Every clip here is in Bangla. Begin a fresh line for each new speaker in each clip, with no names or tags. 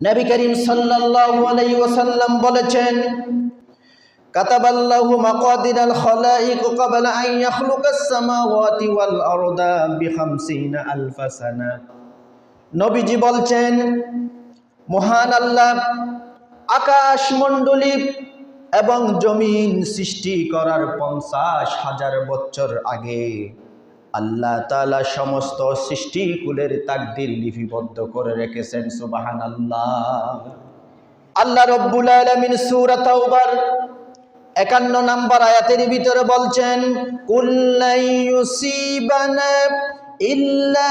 নবী করিম সাল্লাল্লাহু আলাইহি ওয়াসাল্লাম বলেছেন, কাতাবাল্লাহু মাকাদিরাল খালাইক ক্বাবলা আন ইয়াখলুকাস সামাওয়াতি ওয়াল আরদা বিখামসিনা আলফা সানা। নবীজি বলছেন, মহান আল্লাহ আকাশ মণ্ডলী এবং জমিন সৃষ্টি করার পঞ্চাশ হাজার বছর আগে আল্লাহ তালা সমস্ত সৃষ্টিকুলের তাকদির লিপিবদ্ধ করে রেখেছেন সুবাহান আল্লাহ আল্লাহ রব্বুল আলমিন সুরা তাওবার একান্ন নাম্বার আয়াতের ভিতরে বলছেন কুল্লাই ইউসিবানা ইল্লা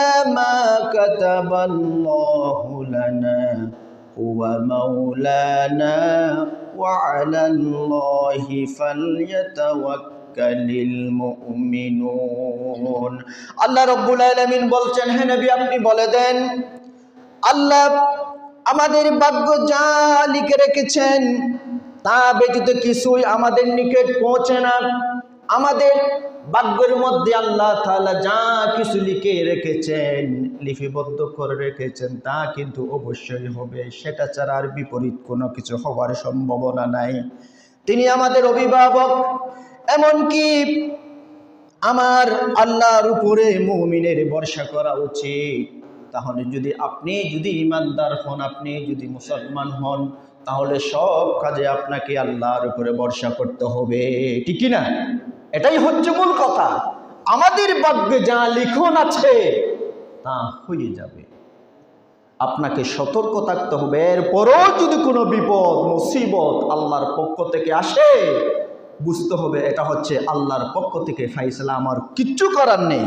আল্লাহ রাব্বুল আলামিন বলছেন, হে নবী, আপনি বলে দেন, আল্লাহ আমাদের ভাগ্য যা লিখে রেখেছেন, তা ব্যতীত কিছুই আমাদের নিকট পৌঁছে না। আমাদের ভাগ্যের মধ্যে আল্লাহ তাআলা যা কিছু লিখে রেখেছেন, লিপিবদ্ধ করে রেখেছেন, তা কিন্তু অবশ্যই হবে। সেটা ছাড়া আর বিপরীত কোনো কিছু হওয়ার সম্ভাবনা নাই। তিনি আমাদের অভিভাবক এমনকি আমার আল্লাহর উপরে মুমিনের ভরসা করা উচিত। তাহলে যদি আপনি যদি ইমানদার হন, আপনি যদি মুসলমান হন, তাহলে সব কাজে আপনাকে আল্লাহর উপরে ভরসা করতে হবে। ঠিক না এটাই হচ্ছে মূল কথা। আমাদের ভাগ্যে যা লিখন আছে, তা হয়ে যাবে। আপনাকে সতর্ক থাকতে হবে। এরপরও যদি কোনো বিপদ, মুসিবত আল্লাহর পক্ষ থেকে আসে বুঝতে হবে, এটা হচ্ছে আল্লাহর পক্ষ থেকে ফাইসলা আমার কিচ্ছু করার নেই।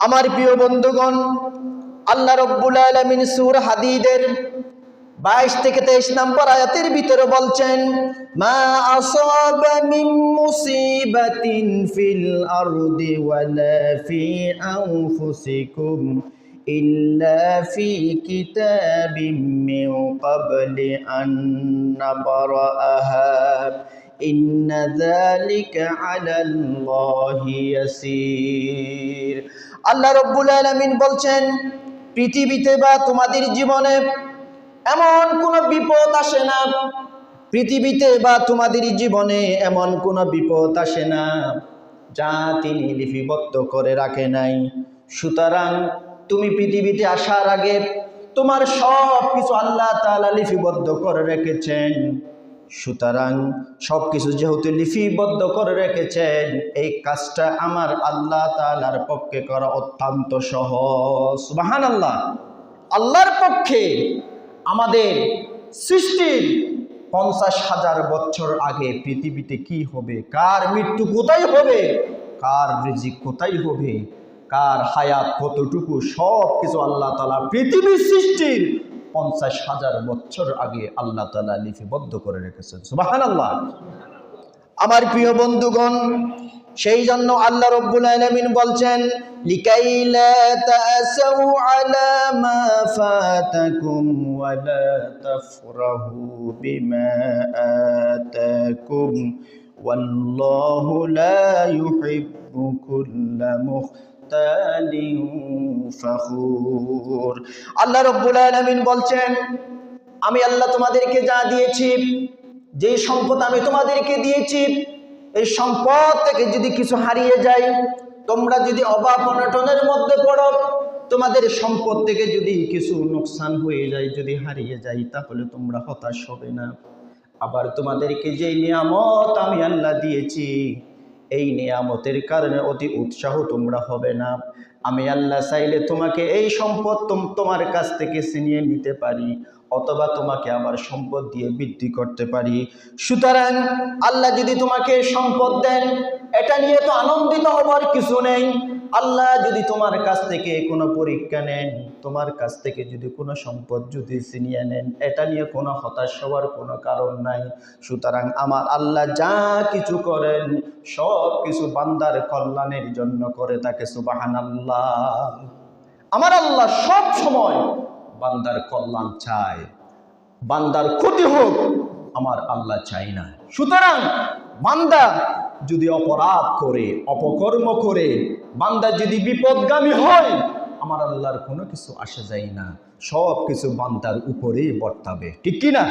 আমার প্রিয় বন্ধুগণ, আল্লাহ রব্বুল আলমিন সুর হাদিদের বাইশ থেকে তেইশ নম্বর আয়াতের ভিতরে বলছেন, মা আসাবা মিন মুসিবাতিন ফিল আরদি ওয়ালা ফি আনফুসিকুম ইল্লা ফি কিতাবিম মিন ক্বাবলি আন নাবরাআহা ইন্না যালিকা আলাল্লাহি ইয়াসির। আল্লাহ রব্বুল আলামিন বলছেন, পৃথিবীতে বা তোমাদের জীবনে এমন কোনো বিপদ আসে না। পৃথিবীতে বা তোমাদের জীবনে এমন কোনো বিপদ আসে না, যা তিনি লিপিবদ্ধ করে রাখে নাই। সুতরাং তুমি পৃথিবীতে আসার আগে তোমার সব কিছু আল্লাহ তাআলা লিপিবদ্ধ করে রেখেছেন। সুতরাং সব কিছু যেহেতু লিপিবদ্ধ করে রেখেছেন, এই কাজটা আমার আল্লাহ তাআলার পক্ষে করা অত্যন্ত সহজ। সুবহান আল্লাহ আল্লাহর পক্ষে আমাদের সৃষ্টির পঞ্চাশ হাজার বছর আগে পৃথিবীতে কি হবে? কার মৃত্যু কোথায় হবে? কার রিজিক কোথায় হবে? কার হায়াত কতটুকু? সব কিছু আল্লাহ তালা পৃথিবীর সৃষ্টির পঞ্চাশ হাজার বছর আগে আল্লাহ তালা লিপিবদ্ধ করে রেখেছেন। সুবাহান আল্লাহ আমার প্রিয় বন্ধুগণ, সেই জন্য আল্লাহ রব্বুল আলামিন বলছেন লিকাইলা আলা ওয়াল্লাহু কুল্লা আল্লাহ রব্বুল আলামিন বলছেন, আমি আল্লাহ তোমাদেরকে যা দিয়েছি যে সম্পদ আমি তোমাদেরকে দিয়েছি, এই সম্পদ থেকে যদি কিছু হারিয়ে যায়, তোমরা যদি অভাব অনটনের মধ্যে পড়ো, তোমাদের সম্পদ থেকে যদি কিছু নোকসান হয়ে যায়, যদি হারিয়ে যায়, তাহলে তোমরা হতাশ হবে না। আবার তোমাদেরকে যে নিয়ামত আমি আল্লাহ দিয়েছি এই নিয়ামতের কারণে অতি উৎসাহ তোমরা হবে না। আমি আল্লাহ চাইলে তোমাকে এই সম্পদ তোম- তোমার কাছ থেকে ছিনিয়ে নিতে পারি, অথবা তোমাকে আমার সম্পদ দিয়ে বৃদ্ধি করতে পারি। সুতরাং আল্লাহ যদি তোমাকে সম্পদ দেন, এটা নিয়ে তো আনন্দিত হবার কিছু নেই। আল্লাহ যদি তোমার কাছ থেকে কোনো পরীক্ষা নেন, তোমার কাছ থেকে যদি কোনো সম্পদ যদি ছিনিয়ে নেন, এটা নিয়ে কোনো হতাশ হওয়ার কোনো কারণ নাই। সুতরাং আমার আল্লাহ যা কিছু করেন, সব কিছু বান্দার কল্যাণের জন্য করে তাকে সুবাহান আল্লাহ আমার আল্লাহ সব সময় বান্দার কল্যাণ চায়। বান্দার ক্ষতি হোক, আমার আল্লাহ চাই না। সুতরাং বান্দা যদি অপরাধ করে, অপকর্ম করে, বান্দা যদি বিপদগামী হয়, আমার আল্লাহর কোনো কিছু আসে যায় না। সব কিছু বান্দার উপরেই বর্তাবে। ঠিক কি না